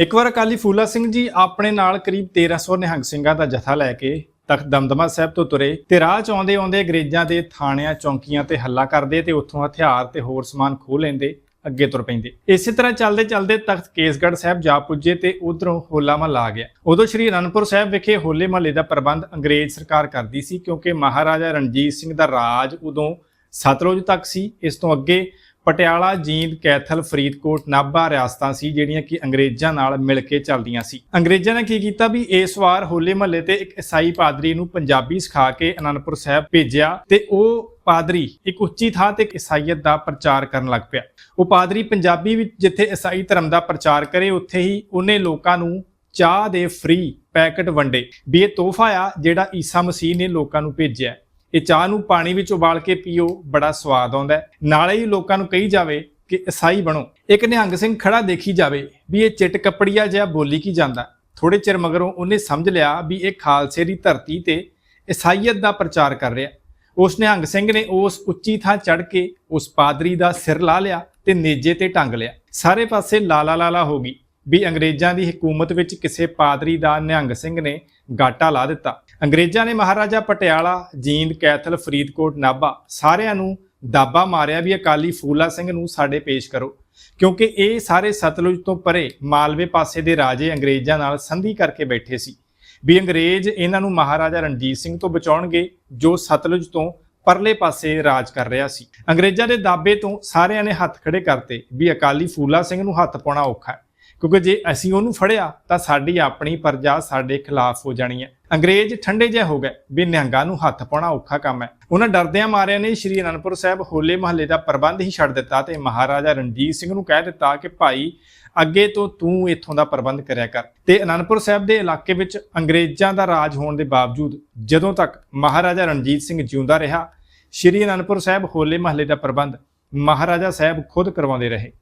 ਇੱਕ ਵਾਰ ਅਕਾਲੀ ਫੂਲਾ ਸਿੰਘ ਜੀ ਆਪਣੇ ਨਾਲ ਕਰੀਬ 1300 ਨਿਹੰਗ ਸਿੰਘਾਂ ਦਾ ਜਥਾ ਲੈ ਕੇ ਤਖਤ ਦਮਦਮਾ ਸਾਹਿਬ ਤੋਂ ਤੁਰੇ ਤੇ ਰਾਹ ਚ ਆਉਂਦੇ ਆਉਂਦੇ ਅੰਗਰੇਜ਼ਾਂ ਦੇ ਥਾਣਿਆਂ, ਚੌਂਕੀਆਂ ਤੇ ਹੱਲਾ ਕਰਦੇ ਤੇ ਉੱਥੋਂ ਹਥਿਆਰ ਤੇ ਹੋਰ ਸਮਾਨ ਖੋਹ ਲੈਂਦੇ, ਅੱਗੇ ਤੁਰ ਪੈਂਦੇ। ਇਸੇ ਤਰ੍ਹਾਂ ਚੱਲਦੇ ਚੱਲਦੇ ਤਖਤ ਕੇਸਗੜ੍ਹ ਸਾਹਿਬ ਜਾ ਪੁੱਜੇ ਤੇ ਉਧਰੋਂ ਹੋਲਾ ਮਹੱਲਾ ਆ ਗਿਆ। ਉਦੋਂ ਸ਼੍ਰੀ ਅਨੰਦਪੁਰ ਸਾਹਿਬ ਵਿਖੇ ਹੋਲੇ ਮਹੱਲੇ ਦਾ ਪ੍ਰਬੰਧ ਅੰਗਰੇਜ਼ ਸਰਕਾਰ ਕਰਦੀ ਸੀ ਕਿਉਂਕਿ ਮਹਾਰਾਜਾ ਰਣਜੀਤ ਸਿੰਘ ਦਾ ਰਾਜ ਉਦੋਂ ਸਤਲੁਜ ਤੱਕ ਸੀ। ਇਸ ਤੋਂ ਅੱਗੇ ਪਟਿਆਲਾ, ਜੀਂਦ, ਕੈਥਲ, ਫਰੀਦਕੋਟ, ਨਾਭਾ ਰਿਆਸਤਾਂ ਸੀ ਜਿਹੜੀਆਂ ਕਿ ਅੰਗਰੇਜ਼ਾਂ ਨਾਲ ਮਿਲ ਕੇ ਚੱਲਦੀਆਂ ਸੀ। ਅੰਗਰੇਜ਼ਾਂ ਨੇ ਕੀ ਕੀਤਾ ਵੀ ਇਸ ਵਾਰ ਹੋਲੇ ਮਹੱਲੇ ਤੇ ਇੱਕ ਈਸਾਈ ਪਾਦਰੀ ਨੂੰ ਪੰਜਾਬੀ ਸਿਖਾ ਕੇ ਅਨੰਦਪੁਰ ਸਾਹਿਬ ਭੇਜਿਆ ਤੇ ਉਹ ਪਾਦਰੀ ਇੱਕ ਉੱਚੀ ਥਾਂ ਤੇ ਈਸਾਈਅਤ ਦਾ ਪ੍ਰਚਾਰ ਕਰਨ ਲੱਗ ਪਿਆ। ਉਹ ਪਾਦਰੀ ਪੰਜਾਬੀ ਵਿੱਚ ਜਿੱਥੇ ਈਸਾਈ ਧਰਮ ਦਾ ਪ੍ਰਚਾਰ ਕਰੇ, ਉੱਥੇ ਹੀ ਉਹਨੇ ਲੋਕਾਂ ਨੂੰ ਚਾਹ ਦੇ ਫ੍ਰੀ ਪੈਕਟ ਵੰਡੇ। ਵੀ ਇਹ ਤੋਹਫਾ ਆ ਜਿਹੜਾ ਈਸਾ ਮਸੀਹ ਨੇ ਲੋਕਾਂ ਨੂੰ ਭੇਜਿਆ। ਇਹ ਚਾਹ ਨੂੰ ਪਾਣੀ ਵਿੱਚ ਉਬਾਲ ਕੇ ਪੀਓ, ਬੜਾ ਸਵਾਦ ਆਉਂਦਾ ਨਾਲੇ ਹੀ ਲੋਕਾਂ ਨੂੰ ਕਹੀ ਜਾਵੇ ਕਿ ਈਸਾਈ ਬਣੋ। ਇੱਕ ਨਿਹੰਗ ਸਿੰਘ ਖੜਾ ਦੇਖੀ ਜਾਵੇ ਵੀ ਇਹ ਚਿੱਟ ਕੱਪੜੀਆ ਜਿਹਾ ਬੋਲੀ ਕੀ ਜਾਂਦਾ। ਥੋੜੇ ਚਿਰ ਮਗਰੋਂ ਉਹਨੇ ਸਮਝ ਲਿਆ ਵੀ ਇਹ ਖਾਲਸੇ ਦੀ ਧਰਤੀ ਤੇ ਈਸਾਈਅਤ ਦਾ ਪ੍ਰਚਾਰ ਕਰ ਰਿਹਾ। ਉਸ ਨਿਹੰਗ ਸਿੰਘ ਨੇ ਉਸ ਉੱਚੀ ਥਾਂ ਚੜ ਕੇ ਉਸ ਪਾਦਰੀ ਦਾ ਸਿਰ ਲਾ ਲਿਆ ਤੇ ਨੇਜੇ ਤੇ ਟੰਗ ਲਿਆ। ਸਾਰੇ ਪਾਸੇ ਲਾਲਾ ਲਾਲਾ ਹੋ ਗਈ। ਵੀ ਅੰਗਰੇਜ਼ਾਂ ਦੀ ਹਕੂਮਤ ਵਿੱਚ ਕਿਸੇ ਪਾਦਰੀ ਦਾ ਨਿਹੰਗ ਸਿੰਘ ਨੇ ਗਾਟਾ ਲਾ ਦਿੱਤਾ। ਅੰਗਰੇਜ਼ਾਂ ਨੇ ਮਹਾਰਾਜਾ ਪਟਿਆਲਾ, ਜੀਂਦ, ਕੈਥਲ, ਫਰੀਦਕੋਟ, ਨਾਭਾ ਸਾਰਿਆਂ ਨੂੰ ਦਾਬਾ ਮਾਰਿਆ ਵੀ ਅਕਾਲੀ ਫੂਲਾ ਸਿੰਘ ਨੂੰ ਸਾਡੇ ਪੇਸ਼ ਕਰੋ। ਕਿਉਂਕਿ ਇਹ ਸਾਰੇ ਸਤਲੁਜ ਤੋਂ ਪਰੇ ਮਾਲਵੇ ਪਾਸੇ ਦੇ ਰਾਜੇ ਅੰਗਰੇਜ਼ਾਂ ਨਾਲ ਸੰਧੀ ਕਰਕੇ ਬੈਠੇ ਸੀ। ਵੀ ਅੰਗਰੇਜ਼ ਇਹਨਾਂ ਨੂੰ ਮਹਾਰਾਜਾ ਰਣਜੀਤ ਸਿੰਘ ਤੋਂ ਬਚਾਉਣਗੇ, ਜੋ ਸਤਲੁਜ ਤੋਂ ਪਰਲੇ ਪਾਸੇ ਰਾਜ ਕਰ ਰਿਹਾ ਸੀ। ਅੰਗਰੇਜ਼ਾਂ ਦੇ ਦਾਬੇ ਤੋਂ ਸਾਰਿਆਂ ਨੇ ਹੱਥ ਖੜੇ ਕਰਤੇ ਵੀ ਅਕਾਲੀ ਫੂਲਾ ਸਿੰਘ ਨੂੰ ਹੱਥ ਪਾਉਣਾ ਔਖਾ ਹੈ। ਕਿਉਂਕਿ ਜੇ ਅਸੀਂ ਉਹਨੂੰ ਫੜਿਆ ਤਾਂ ਸਾਡੀ ਆਪਣੀ ਪ੍ਰਜਾ ਸਾਡੇ ਖਿਲਾਫ ਹੋ ਜਾਣੀ ਹੈ। ਅੰਗਰੇਜ਼ ਠੰਡੇ ਜਿਹੇ ਹੋ ਗਏ ਵੀ ਨਿਹੰਗਾਂ ਨੂੰ ਹੱਥ ਪਾਉਣਾ ਔਖਾ ਕੰਮ ਹੈ। ਉਹਨਾਂ ਡਰਦਿਆਂ ਮਾਰਿਆਂ ਨੇ ਸ਼੍ਰੀ ਅਨੰਦਪੁਰ ਸਾਹਿਬ ਹੋਲੇ ਮਹੱਲੇ ਦਾ ਪ੍ਰਬੰਧ ਹੀ ਛੱਡ ਦਿੱਤਾ ਤੇ ਮਹਾਰਾਜਾ ਰਣਜੀਤ ਸਿੰਘ ਨੂੰ ਕਹਿ ਦਿੱਤਾ ਕਿ ਭਾਈ, ਅੱਗੇ ਤੋਂ ਤੂੰ ਇੱਥੋਂ ਦਾ ਪ੍ਰਬੰਧ ਕਰਿਆ ਕਰ। ਤੇ ਅਨੰਦਪੁਰ ਸਾਹਿਬ ਦੇ ਇਲਾਕੇ ਵਿੱਚ ਅੰਗਰੇਜ਼ਾਂ ਦਾ ਰਾਜ ਹੋਣ ਦੇ ਬਾਵਜੂਦ ਜਦੋਂ ਤੱਕ ਮਹਾਰਾਜਾ ਰਣਜੀਤ ਸਿੰਘ ਜਿਉਂਦਾ ਰਿਹਾ, ਸ਼੍ਰੀ ਅਨੰਦਪੁਰ ਸਾਹਿਬ ਹੋਲੇ ਮਹੱਲੇ ਦਾ ਪ੍ਰਬੰਧ ਮਹਾਰਾਜਾ ਸਾਹਿਬ ਖੁਦ ਕਰਵਾਉਂਦੇ ਰਹੇ।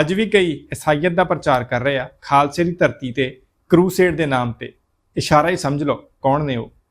ਅੱਜ ਵੀ ਕਈ ਇਸਾਈਅਤ ਦਾ ਪ੍ਰਚਾਰ ਕਰ ਰਹੇ ਆ। ਖਾਲਸੇ ਦੀ ਧਰਤੀ ਤੇ, ਕਰੂਸੇਡ ਦੇ ਨਾਮ ਤੇ। ਇਸ਼ਾਰਾ ਹੀ ਸਮਝ ਲਓ ਕੌਣ ਨੇ ਉਹ।